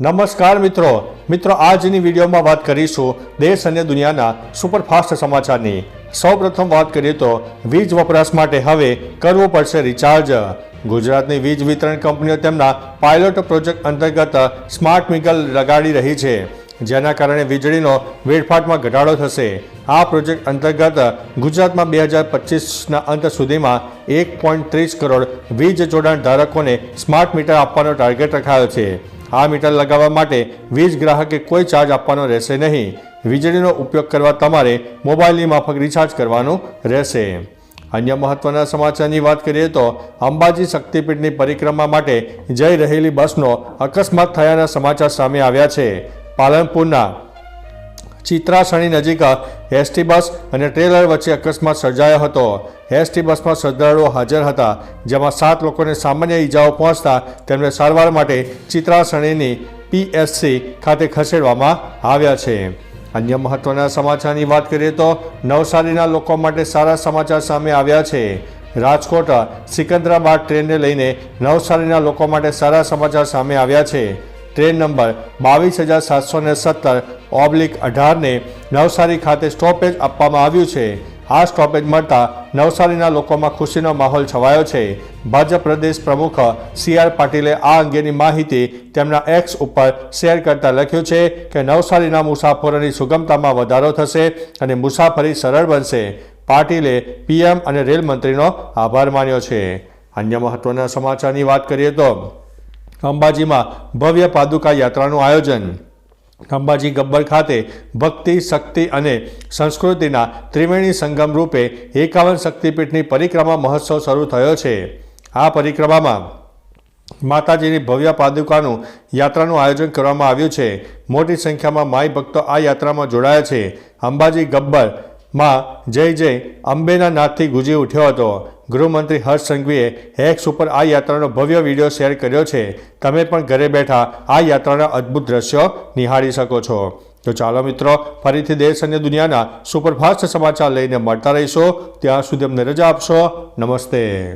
નમસ્કાર મિત્રો. મિત્રો, આજની વિડીયોમાં વાત કરીશું દેશ અને દુનિયાના સુપરફાસ્ટ સમાચારની. સૌપ્રથમ વાત કરીએ તો વીજ વપરાશ માટે હવે કરવું પડશે રિચાર્જ ગુજરાતની વીજ વિતરણ કંપનીઓ તેમના પાયલોટ પ્રોજેક્ટ અંતર્ગત સ્માર્ટ મીટર લગાડી રહી છે. જેના કારણે વીજળીનો વેડફાટમાં ઘટાડો થશે. આ પ્રોજેક્ટ અંતર્ગત ગુજરાતમાં બે હજાર પચીસના અંત સુધીમાં એક પોઈન્ટ ત્રીસ કરોડ વીજ જોડાણ ધારકોને સ્માર્ટ મીટર આપવાનો ટાર્ગેટ રખાયો છે. આ મીટર લગાવવા માટે વીજ ગ્રાહકે કોઈ ચાર્જ આપવાનો રહેશે નહીં. વીજળીનો ઉપયોગ કરવા તમારે મોબાઈલની માફક રિચાર્જ કરવાનું રહેશે. અન્ય મહત્વના સમાચારની વાત કરીએ તો અંબાજી શક્તિપીઠની પરિક્રમા માટે જઈ રહેલી બસનો અકસ્માત થયાના સમાચાર સામે આવ્યા છે. પાલનપુરના ચિત્રાસણી નજીક એસટી બસ અને ટ્રેલર વચ્ચે અકસ્માત સર્જાયો હતો. એસટી બસમાં શ્રદ્ધાળુઓ હાજર હતા, જેમાં સાત લોકોને સામાન્ય ઈજાઓ પહોંચતા તેમને સારવાર માટે ચિત્રાસણીની પીએસસી ખાતે ખસેડવામાં આવ્યા છે. અન્ય મહત્વના સમાચારની વાત કરીએ તો નવસારીના લોકો માટે સારા સમાચાર સામે આવ્યા છે. રાજકોટ સિકંદરાબાદ ટ્રેનને લઈને નવસારીના લોકો માટે સારા સમાચાર સામે આવ્યા છે. ટ્રેન નંબર બાવીસ હજાર સાતસો ને સત્તર ઓબ્લિક અઢારને નવસારી ખાતે સ્ટોપેજ આપવામાં આવ્યું છે. આ સ્ટોપેજ મળતા નવસારીના લોકોમાં ખુશીનો માહોલ છવાયો છે. ભાજપ પ્રદેશ પ્રમુખ સી આર પાટીલે આ અંગેની માહિતી તેમના એક્સ ઉપર શેર કરતા લખ્યું છે કે નવસારીના મુસાફરોની સુગમતામાં વધારો થશે અને મુસાફરી સરળ બનશે. પાટીલે પીએમ અને રેલ મંત્રીનો આભાર માન્યો છે. અન્ય મહત્વના સમાચારની વાત કરીએ તો અંબાજીમાં ભવ્ય પાદુકા યાત્રાનું આયોજન. અંબાજી ગબ્બર ખાતે ભક્તિ, શક્તિ અને સંસ્કૃતિના ત્રિવેણી સંગમ રૂપે એકાવન શક્તિપીઠની પરિક્રમા મહોત્સવ શરૂ થયો છે. આ પરિક્રમામાં માતાજીની ભવ્ય પાદુકાનું યાત્રાનું આયોજન કરવામાં આવ્યું છે. મોટી સંખ્યામાં માઈ ભક્તો આ યાત્રામાં જોડાયા છે. અંબાજી ગબ્બર માં જય જય અંબેના નાદથી ગુજી ઉઠ્યો હતો. ગૃહમંત્રી હર્ષ સંઘવીએ હેક્સ ઉપર આ યાત્રાનો ભવ્ય વીડિયો શેર કર્યો છે. તમે પણ ઘરે બેઠા આ યાત્રાના અદ્ભુત દ્રશ્યો નિહાળી શકો છો. તો ચાલો મિત્રો, ફરીથી દેશ અને દુનિયાના સુપરફાસ્ટ સમાચાર લઈને મળતા રહીશો. ત્યાં સુધી અમને રજા આપશો. નમસ્તે.